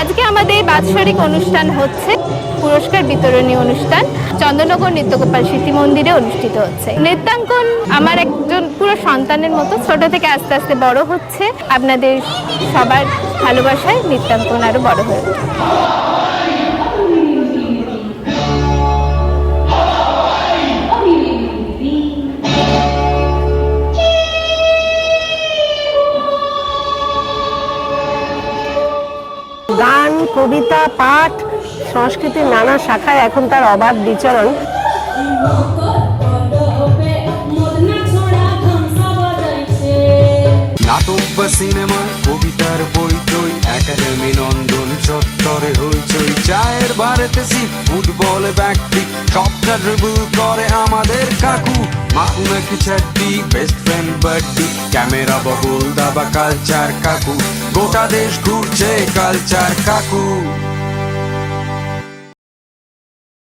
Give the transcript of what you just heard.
আজকে আমাদের এই বাৎসরিক অনুষ্ঠান হচ্ছে পুরস্কার বিতরণী অনুষ্ঠান। চন্দ্রনগর নৃত্যগোপাল স্মৃতি মন্দিরে অনুষ্ঠিত হচ্ছে। নৃত্যাঙ্কন আমার একজন পুরো সন্তানের মতো, ছোট থেকে আস্তে আস্তে বড় হচ্ছে। আপনাদের সবার ভালোবাসায় নৃত্যাঙ্কন আরও বড় হয়ে উঠছে গান, কবিতা, পাঠ, সংস্কৃতির নানা শাখায় এখন তার অবাধ বিচরণ। নাটক বা সিনেমা, কবিতার বই টই একাডেমি নন্দন চত্বরে হইচই। চায়ের বারেতে সি, ফুটবল ব্যক্তি সবটা ড্রিবল করে আমাদের কাকু। মাকু নাকি চাড্ডি বেস্ট ফ্রেন্ড বাড্ডি ক্যামেরা ববুল দাবা কালচার কাকু। গোটা দেশ ঘুরছে কালচার কাকু।